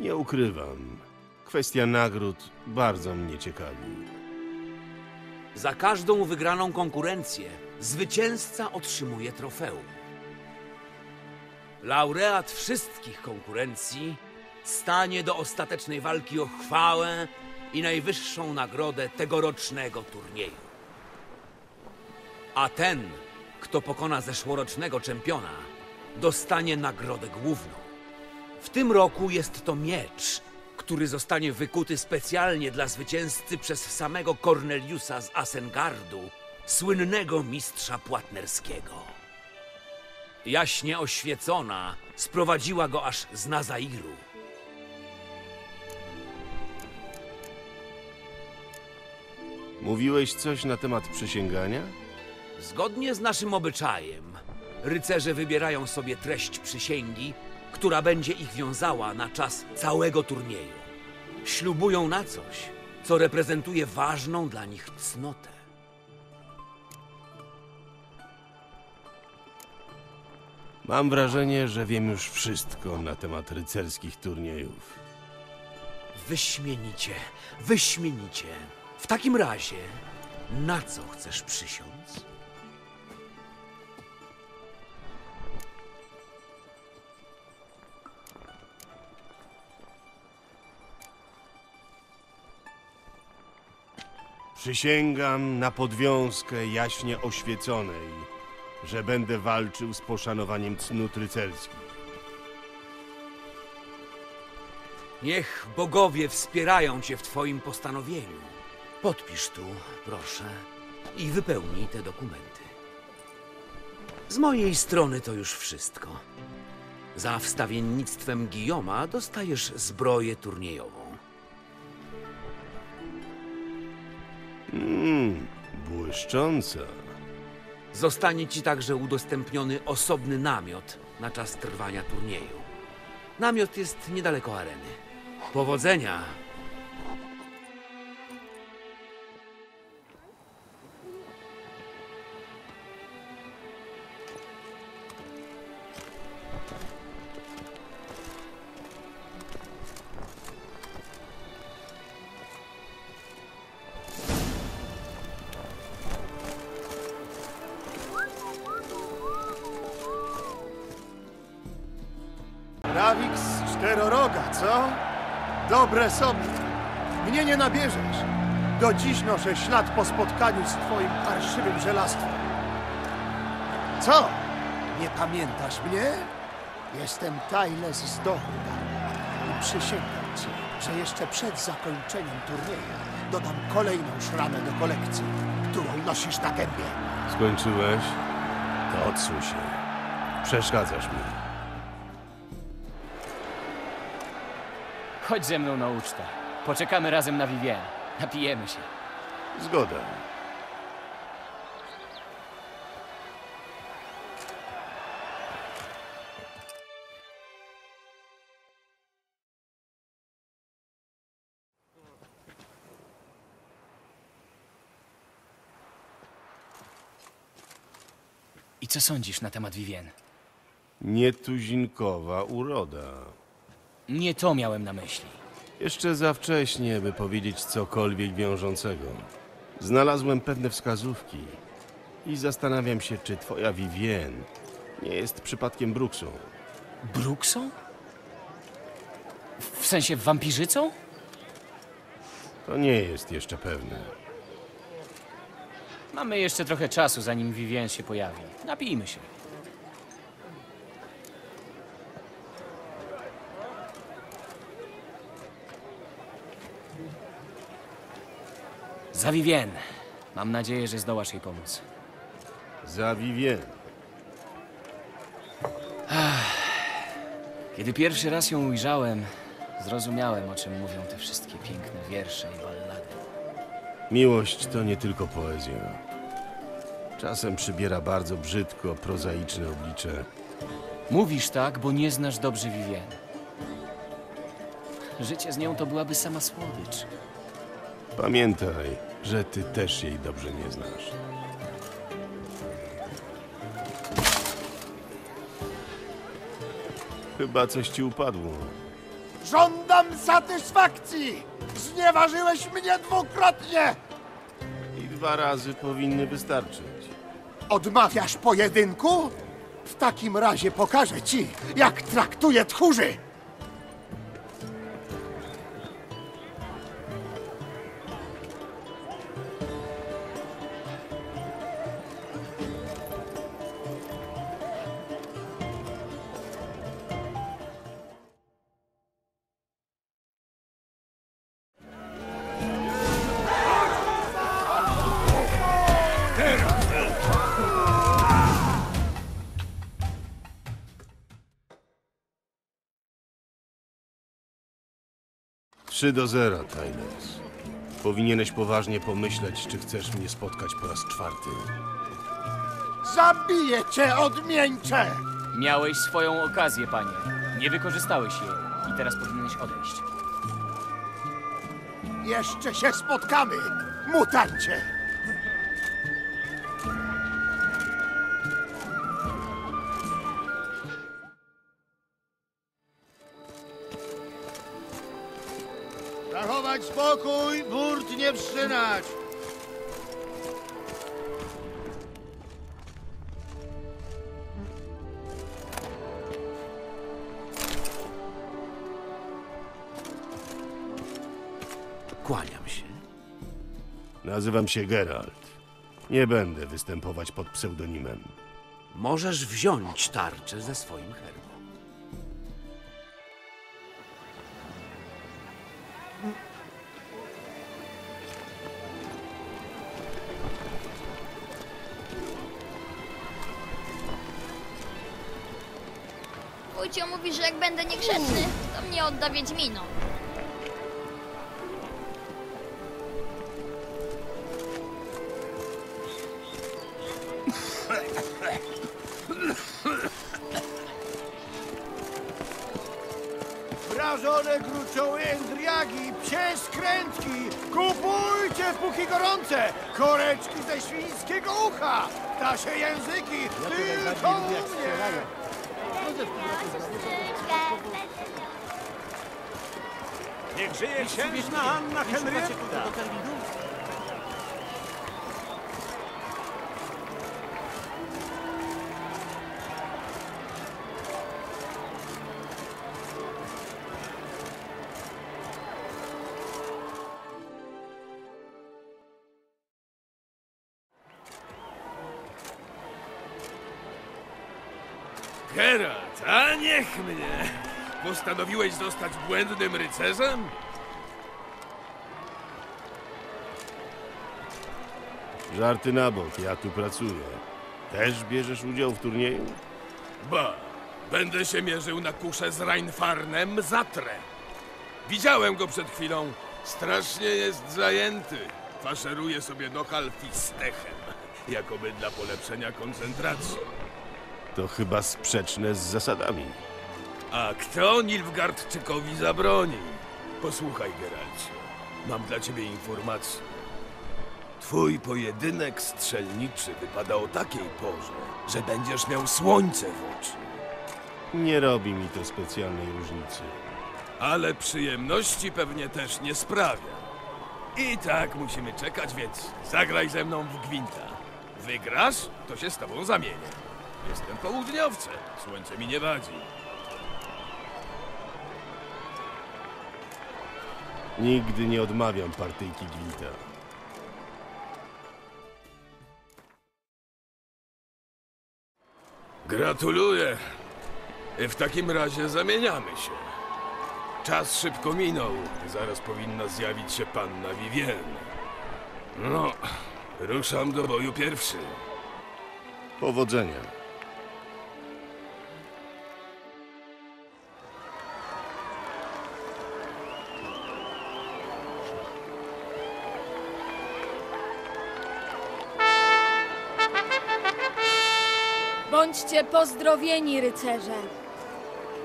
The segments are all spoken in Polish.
Nie ukrywam. Kwestia nagród bardzo mnie ciekawi. Za każdą wygraną konkurencję zwycięzca otrzymuje trofeum. Laureat wszystkich konkurencji stanie do ostatecznej walki o chwałę i najwyższą nagrodę tegorocznego turnieju. A ten, kto pokona zeszłorocznego czempiona, dostanie nagrodę główną. W tym roku jest to miecz, który zostanie wykuty specjalnie dla zwycięzcy przez samego Corneliusa z Asengardu, słynnego mistrza płatnerskiego. Jaśnie oświecona sprowadziła go aż z Nazairu. Mówiłeś coś na temat przysięgania? Zgodnie z naszym obyczajem, rycerze wybierają sobie treść przysięgi, która będzie ich wiązała na czas całego turnieju. Ślubują na coś, co reprezentuje ważną dla nich cnotę. Mam wrażenie, że wiem już wszystko na temat rycerskich turniejów. Wyśmienicie, wyśmienicie. W takim razie, na co chcesz przysiąc? Przysięgam na podwiązkę jaśnie oświeconej, że będę walczył z poszanowaniem cnót rycerskich. Niech bogowie wspierają cię w twoim postanowieniu. Podpisz tu, proszę, i wypełnij te dokumenty. Z mojej strony to już wszystko. Za wstawiennictwem Gijoma dostajesz zbroję turniejową. Mmm, błyszcząca. Zostanie ci także udostępniony osobny namiot na czas trwania turnieju. Namiot jest niedaleko areny. Powodzenia! Co? Dobre sobie. Mnie nie nabierzesz. Do dziś noszę ślad po spotkaniu z twoim parszywym żelastwem. Co? Nie pamiętasz mnie? Jestem Tyles z Dohruda i przysięgam ci, że jeszcze przed zakończeniem turnieju dodam kolejną szramę do kolekcji, którą nosisz na gębie. Skończyłeś? To odsuń się. Przeszkadzasz mi. Chodź ze mną na ucztę. Poczekamy razem na Vivien. Napijemy się. Zgoda. I co sądzisz na temat Vivien? Nietuzinkowa uroda. Nie to miałem na myśli. Jeszcze za wcześnie, by powiedzieć cokolwiek wiążącego. Znalazłem pewne wskazówki i zastanawiam się, czy twoja Vivien nie jest przypadkiem Bruksą. Bruksą? W sensie wampirzycą? To nie jest jeszcze pewne. Mamy jeszcze trochę czasu, zanim Vivien się pojawi. Napijmy się. Za Vivien. Mam nadzieję, że zdołasz jej pomóc. Za Vivien. Kiedy pierwszy raz ją ujrzałem, zrozumiałem, o czym mówią te wszystkie piękne wiersze i ballady. Miłość to nie tylko poezja. Czasem przybiera bardzo brzydko, prozaiczne oblicze. Mówisz tak, bo nie znasz dobrze Vivien. Życie z nią to byłaby sama słodycz. Pamiętaj, że ty też jej dobrze nie znasz. Chyba coś ci upadło. Żądam satysfakcji! Znieważyłeś mnie dwukrotnie! I dwa razy powinny wystarczyć. Odmawiasz pojedynku? W takim razie pokażę ci, jak traktuję tchórzy! Trzy do zera, Tylers. Powinieneś poważnie pomyśleć, czy chcesz mnie spotkać po raz czwarty. Zabiję cię, odmieńcze! Miałeś swoją okazję, panie. Nie wykorzystałeś jej i teraz powinieneś odejść. Jeszcze się spotkamy, mutancie! Spokój, burt nie wszczynać! Kłaniam się. Nazywam się Geralt. Nie będę występować pod pseudonimem. Możesz wziąć tarczę ze swoim herbem. Wójcio mówi, że jak będę niegrzeczny, to mnie odda Wiedźminom. Prażone gruczoły, endriagi, psie skrętki! Kupujcie póki gorące! Koreczki ze świńskiego ucha! Ptasie języki! Tylko u mnie! Niech żyje księżna Anna Henrietta! Geralt, a niech mnie! Postanowiłeś zostać błędnym rycerzem? Żarty na bok, ja tu pracuję. Też bierzesz udział w turnieju? Ba, będę się mierzył na kuszę z Reinfarnem Zatre. Widziałem go przed chwilą. Strasznie jest zajęty. Faszeruje sobie lokal fistechem, jakoby dla polepszenia koncentracji. To chyba sprzeczne z zasadami. A kto Nilfgaardczykowi zabroni? Posłuchaj, Geralcie. Mam dla ciebie informację. Twój pojedynek strzelniczy wypada o takiej porze, że będziesz miał słońce w oczy. Nie robi mi to specjalnej różnicy. Ale przyjemności pewnie też nie sprawia. I tak musimy czekać, więc zagraj ze mną w gwinta. Wygrasz, to się z tobą zamienię. Jestem południowcem, słońce mi nie wadzi. Nigdy nie odmawiam partyjki gwinta. Gratuluję. W takim razie zamieniamy się. Czas szybko minął. Zaraz powinna zjawić się panna Vivien. No, ruszam do boju pierwszy. Powodzenia. Bądźcie pozdrowieni, rycerze.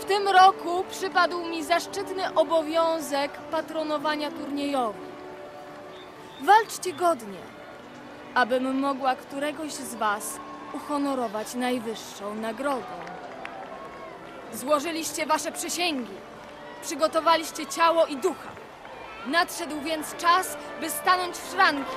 W tym roku przypadł mi zaszczytny obowiązek patronowania turniejowi. Walczcie godnie, abym mogła któregoś z was uhonorować najwyższą nagrodą. Złożyliście wasze przysięgi. przygotowaliście ciało i ducha. Nadszedł więc czas, by stanąć w szranki.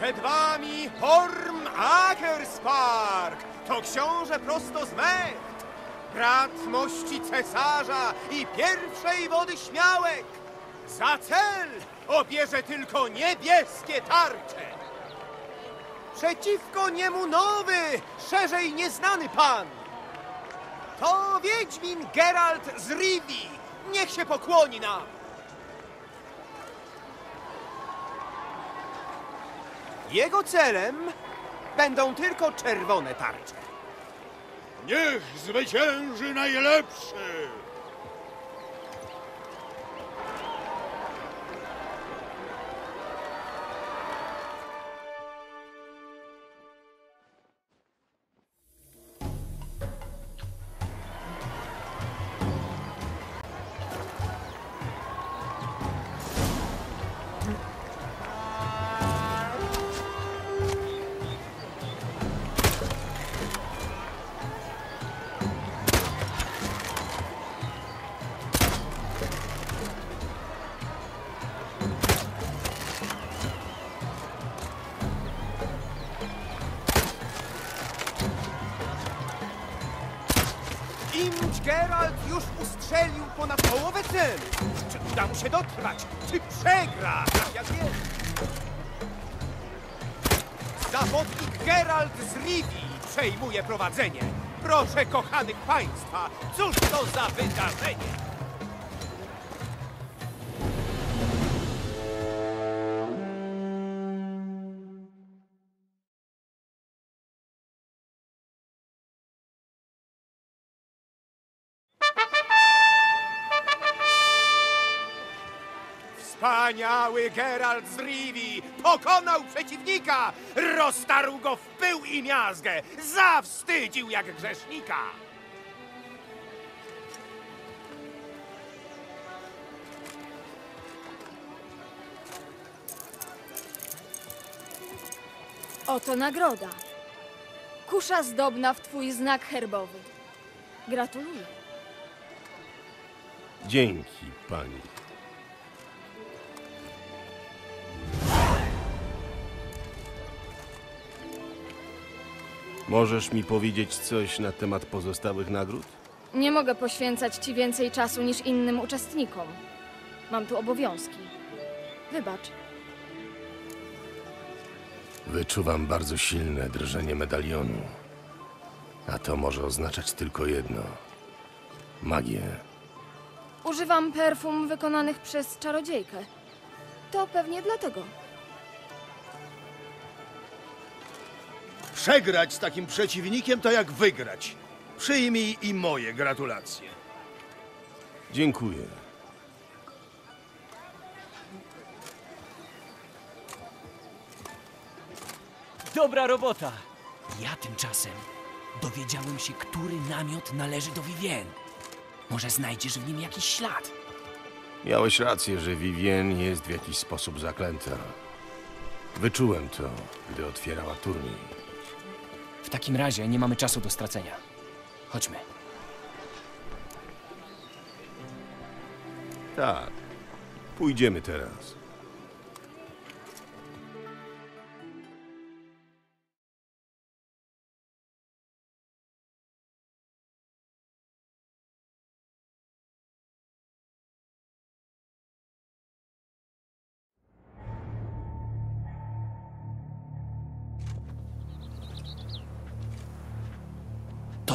Przed wami Horm Akerspark! To książę prosto z Mecht! Brat mości cesarza i pierwszej wody śmiałek! Za cel obierze tylko niebieskie tarcze! Przeciwko niemu nowy, szerzej nieznany pan! To Wiedźmin Geralt z Rivii! Niech się pokłoni nam! Jego celem będą tylko czerwone tarcze. Niech zwycięży najlepszy! Imć Geralt już ustrzelił ponad połowę celu. Czy uda mu się dotrwać? Czy przegra? Tak jak jest. Zawodnik Geralt z Rivii przejmuje prowadzenie. Proszę kochanych państwa, cóż to za wydarzenie? Wspaniały Geralt z Rivii pokonał przeciwnika, roztarł go w pył i miazgę, zawstydził jak grzesznika. Oto nagroda. Kusza zdobna w twój znak herbowy. Gratuluję. Dzięki, pani. Możesz mi powiedzieć coś na temat pozostałych nagród? Nie mogę poświęcać ci więcej czasu niż innym uczestnikom. Mam tu obowiązki. Wybacz. Wyczuwam bardzo silne drżenie medalionu. A to może oznaczać tylko jedno: magię. Używam perfum wykonanych przez czarodziejkę. To pewnie dlatego. Przegrać z takim przeciwnikiem to jak wygrać. Przyjmij i moje gratulacje. Dziękuję. Dobra robota! Ja tymczasem dowiedziałem się, który namiot należy do Vivien. Może znajdziesz w nim jakiś ślad. Miałeś rację, że Vivien jest w jakiś sposób zaklęta. Wyczułem to, gdy otwierała turniej. W takim razie nie mamy czasu do stracenia. Chodźmy. Tak. Pójdziemy teraz.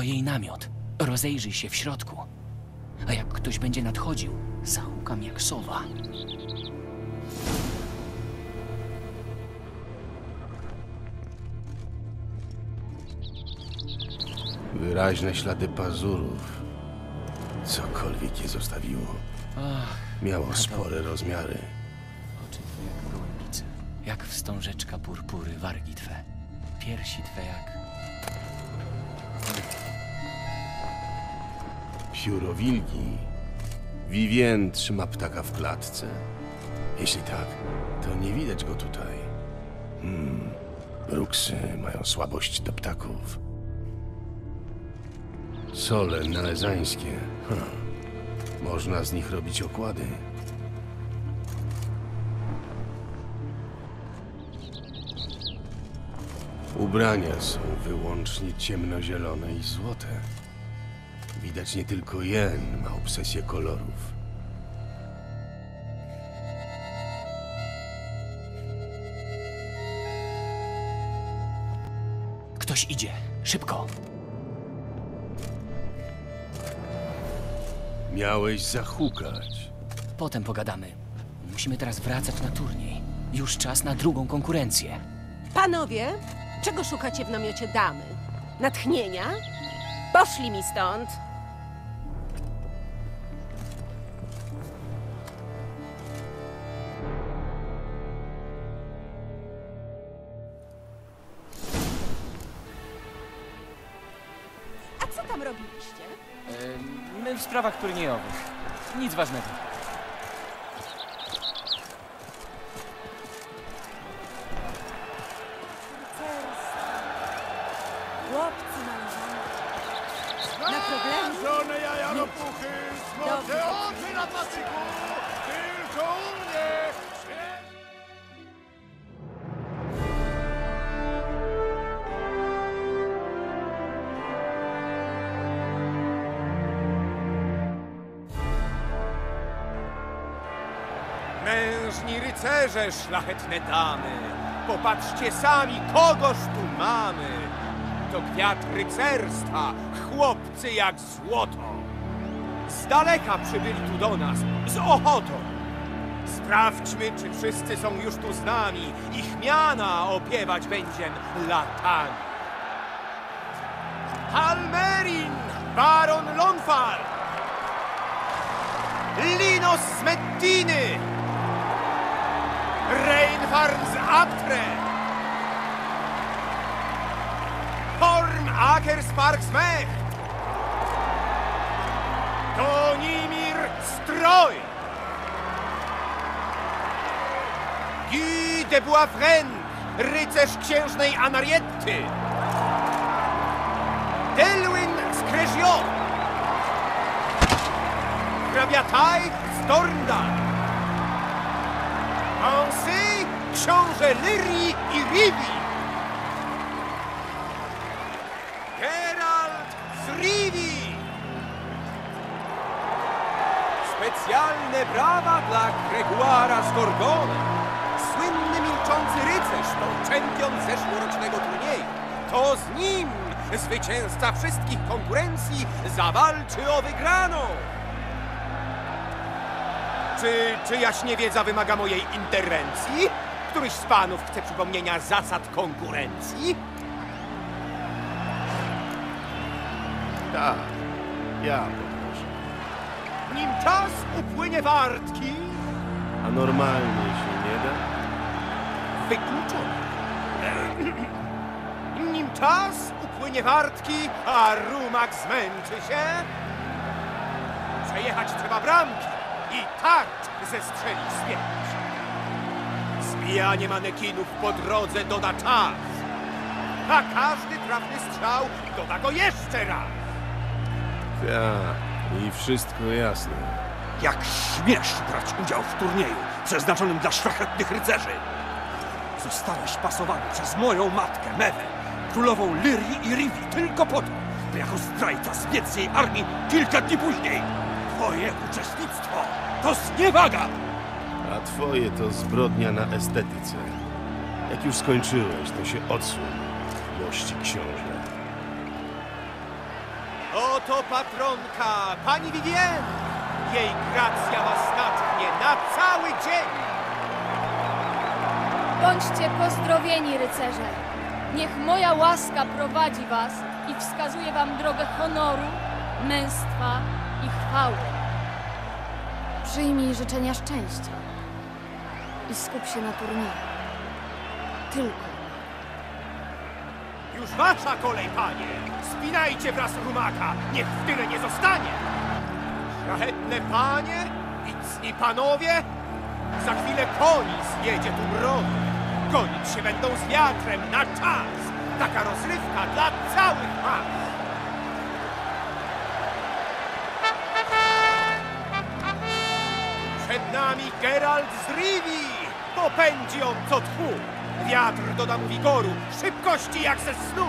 Jej namiot. Rozejrzyj się w środku. A jak ktoś będzie nadchodził, zahukam jak sowa. Wyraźne ślady pazurów. Cokolwiek je zostawiło. Miało spore rozmiary. Oczy twe jak gołębice, jak wstążeczka purpury wargi twe. Piersi twe jak... Pióro wilki. Vivien trzyma ptaka w klatce. Jeśli tak, to nie widać go tutaj. Bruksy mają słabość do ptaków. Sole nalezańskie. Można z nich robić okłady. Ubrania są wyłącznie ciemnozielone i złote. Widać nie tylko Jen ma obsesję kolorów. Ktoś idzie. Szybko. Miałeś zahukać. Potem pogadamy. Musimy teraz wracać na turniej. Już czas na drugą konkurencję. Panowie, czego szukacie w namiocie damy? Natchnienia? Poszli mi stąd. Tam robiliście? Ym, My w sprawach turniejowych. Nic ważnego. Mężni rycerze, szlachetne damy, popatrzcie sami, kogoż tu mamy. To kwiat rycerstwa, chłopcy jak złoto. Z daleka przybyli tu do nas, z ochotą. Sprawdźmy, czy wszyscy są już tu z nami. Ich miana opiewać będziem latami. Halmerin, baron Lonfal, Linos z Reinfarn z Atre, Horm Akerspark z Mech, Donimir Stroj, Guy de Boisfren, rycerz księżnej Anarietty, Delwyn Hrabiataj z Dorndal, Książę Lyrii i Rivi, Geralt z Rivi, specjalne brawa dla Gregoira z Gorgona, słynny milczący rycerz, to czempion zeszłorocznego turnieju. To z nim zwycięzca wszystkich konkurencji zawalczy o wygraną. Czy czyjaś niewiedza wymaga mojej interwencji? Któryś z panów chce przypomnienia zasad konkurencji? Tak, ja poproszę. Nim czas upłynie wartki, A normalnie się nie da? wykluczony. Nim czas upłynie wartki, a rumak zmęczy się, przejechać trzeba bramki i tarcz zestrzelić z pięć. Zbijanie manekinów po drodze doda czas, a każdy trafny strzał doda go jeszcze raz. Tak, i wszystko jasne. Jak śmiesz brać udział w turnieju przeznaczonym dla szlachetnych rycerzy? Zostałeś pasowany przez moją matkę, Mewę, królową Lyrii i Rivi, tylko po to, by jako zdrajca zbiec z jej armii kilka dni później. Twoje uczestnictwo to zniewaga! A twoje to zbrodnia na estetyce. Jak już skończyłeś, to się odsuń, mości książę. Oto patronka, pani Vivienne. Jej gracja was natchnie na cały dzień. Bądźcie pozdrowieni, rycerze. Niech moja łaska prowadzi was i wskazuje wam drogę honoru, męstwa i chwały. Przyjmij życzenia szczęścia i skup się na turnieju. Tylko. Już wasza kolej, panie. Spinajcie wraz rumaka, niech w tyle nie zostanie. Szlachetne panie i cni panowie, za chwilę koni zjedzie tu mrowy. Gonić się będą z wiatrem na czas! Taka rozrywka dla całych mas! Nami Geralt z Rivi! Popędzi on co tchu! Wiatr doda mu wigoru, szybkości jak ze snu!